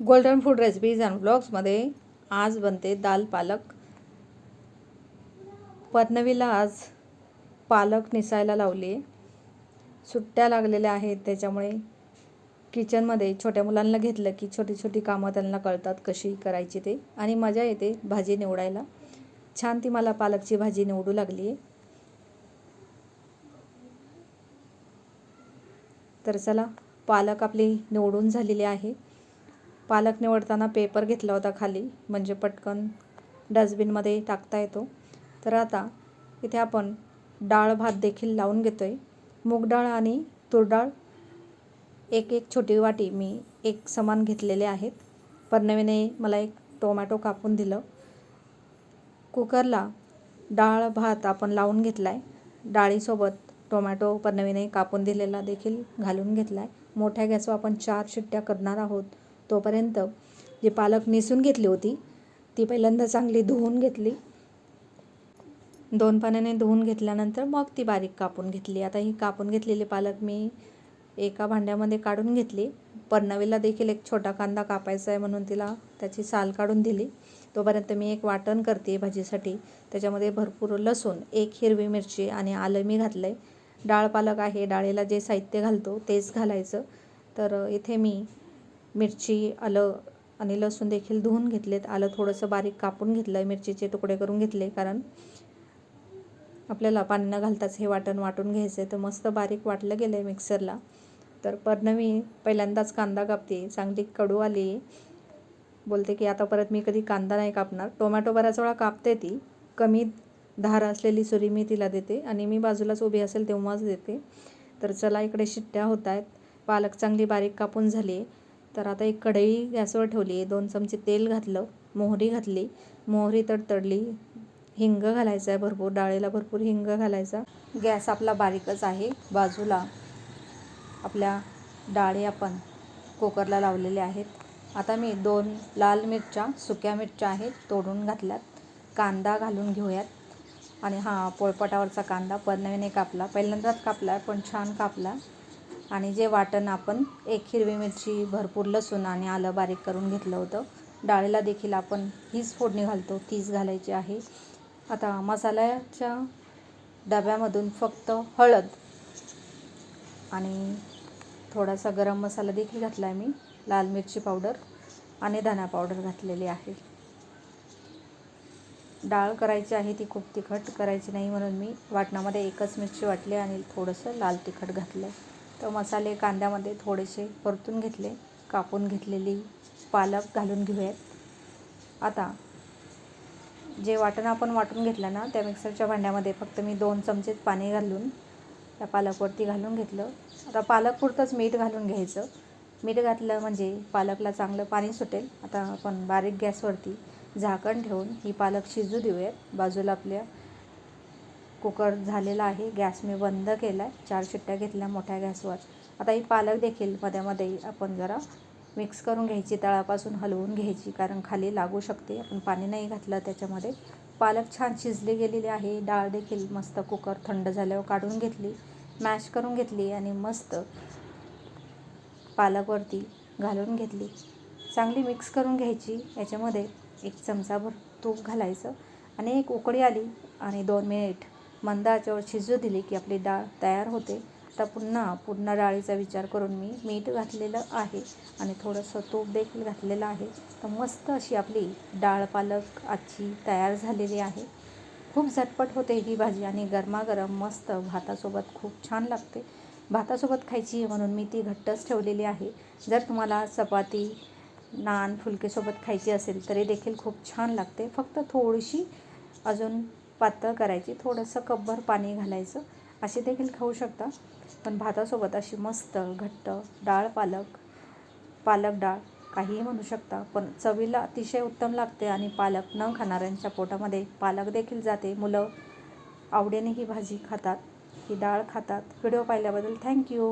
Golden food recipes and ब्लॉग्समध्ये आज बनते दाल पालक. पद्नवीला आज पालक निसायला लावली आहे सुट्ट्या लागलेल्या आहेत त्याच्यामुळे किचनमध्ये छोट्या मुलांना घेतलं की छोटी छोटी कामं त्यांना कळतात कशी करायची ते. आणि मजा येते भाजी निवडायला. छान ती मला पालकची भाजी निवडू लागली आहे तर चला पालक आपली निवडून झालेली आहे. पालक निवडताना पेपर घेतला होता खाली म्हणजे पटकन डस्टबिनमध्ये टाकता येतो. तर आता इथे आपण डाळ भात देखील लावून घेतो आहे मूग डाळ आणि तूर डाळ एक एक छोटी वाटी मी एक समान घेतलेले आहेत. परनवीने मला एक टोमॅटो कापून दिलं. कुकरला डाळ भात आपण लावून घेतला आहे डाळीसोबत टोमॅटो परनवीने कापून दिलेला देखील घालून घेतला आहे मोठ्या गॅसवर आपण चार शिट्ट्या करणार आहोत. तोपर्यंत जी पालक नेसून घेतली होती ती पहिल्यांदा चांगली धुवून घेतली. दोन पाण्याने धुवून घेतल्यानंतर मग ती बारीक कापून घेतली. आता ही कापून घेतलेली पालक मी एका भांड्यामध्ये काढून घेतली. पन्नवीला देखील एक छोटा कांदा कापायचा आहे म्हणून तिला त्याची साल काढून दिली. तोपर्यंत मी एक वाटण करते भाजीसाठी. त्याच्यामध्ये भरपूर लसूण एक हिरवी मिरची आणि आलं मी घातलं आहे डाळ पालक आहे. डाळीला जे साहित्य घालतो तेच घालायचं. तर इथे मी मिरची आलं आणि लसूण देखील धुवून घेतलेत. आलं थोडंसं बारीक कापून घेतलं आहे मिरचीचे तुकडे करून घेतले कारण आपल्याला पाणी न घालताच हे वाटण वाटून घ्यायचं आहे तर मस्त बारीक वाटलं गेलं आहे मिक्सरला. तर परनवी पहिल्यांदाच कांदा कापते. चांगली कडू आली. बोलते की आता परत मी कधी कांदा नाही कापणार. टोमॅटो बऱ्याच वेळा कापते ती. कमी धार असलेली सुरी मी तिला देते आणि मी बाजूलाच उभी असेल तेव्हाच देते. तर चला इकडे शिट्ट्या होत आहेत पालक चांगली बारीक कापून झाली. तर आता एक कढई गॅसवर ठेवली दोन चमचे तेल घातलं मोहरी घातली. मोहरी तडतडली हिंग घालायचं आहे भरपूर डाळीला भरपूर हिंग घालायचा. गॅस आपला बारीकच आहे बाजूला आपल्या डाळी आपण कुकरला लावलेल्या आहेत. आता मी दोन लाल मिरच्या सुक्या मिरच्या आहेत तोडून घातल्यात. कांदा घालून घेऊयात. आणि हा पोळपटावरचा कांदा नव्याने कापला. पहिल्यांदाच कापला पण छान कापला. आणि जे वाटण आपण एक हिरवी मिरची भरपूर लसूण आणि आलं बारीक करून घेतलं होतं. डाळीला देखील आपण हीच फोडणी घालतो तीच घालायची आहे. आता मसाल्याच्या डब्यामधून फक्त हळद आणि थोडासा गरम मसाला देखील घातला आहे मी. लाल मिरची पावडर आणि धना पावडर घातलेली आहे. डाळ करायची आहे ती खूप तिखट करायची नाही म्हणून मी वाटणामध्ये एकच मिरची वाटली आणि थोडंसं लाल तिखट घातलं तर मसाले कांद्यामध्ये थोडेसे परतून घेतले. कापून घेतलेली पालक घालून घेऊयात. आता जे वाटण आपण वाटून घेतलं ना त्या मिक्सरच्या भांड्यामध्ये फक्त मी दोन चमचेच पाणी घालून त्या पालकवरती घालून घेतलं. आता पालक पुरतंच मीठ घालून घ्यायचं. मीठ घातलं म्हणजे पालकला चांगलं पाणी सुटेल. आता आपण बारीक गॅसवरती झाकण ठेवून ही पालक शिजू देऊयात. बाजूला आपल्या कुकर झालेला आहे. गॅस मी बंद केला आहे चार शिट्ट्या घेतल्या मोठ्या गॅसवर. आता ही पालक देखील मध्ये आपण जरा मिक्स करून घ्यायची तळापासून हलवून घ्यायची कारण खाली लागू शकते. आपण पाणी नाही घातलं त्याच्यामध्ये. पालक छान शिजली गेलेली आहे. डाळ देखील मस्त कुकर थंड झाल्यावर काढून घेतली मॅश करून घेतली आणि मस्त पालकवरती घालून घेतली. चांगली मिक्स करून घ्यायची. याच्यामध्ये एक चमचाभर तूप घालायचं. आणि एक उकळी आली आणि दोन मिनिट मंद आचेवर शिजू दिली की आपली डाळ तयार होते. आता पुन्हा पुन्हा डाळीचा विचार करून मी मीठ घातलेलं आहे आणि थोडंसं तूप देखील घातलेलं आहे. तर मस्त अशी आपली डाळ पालक आजची तयार झालेली आहे. खूप झटपट होते ही भाजी आणि गरमागरम मस्त भातासोबत खूप छान लागते. भातासोबत खायची म्हणून मी ती घट्टच ठेवलेली आहे. जर तुम्हाला चपाती नान फुलकेसोबत खायची असेल तरी देखील खूप छान लागते. फक्त थोडीशी अजून पातळ करायची थोडंसं कपभर पाणी घालायचं असे देखील खाऊ शकता. पण भातासोबत अशी मस्त घट्ट डाळ पालक पालक डाळ काहीही म्हणू शकता. पण चवीला अतिशय उत्तम लागते आणि पालक न खाणाऱ्यांच्या पोटामध्ये पालक देखील जाते. मुलं आवडीने ही भाजी खातात ही डाळ खातात. व्हिडिओ पाहिल्याबद्दल थँक्यू.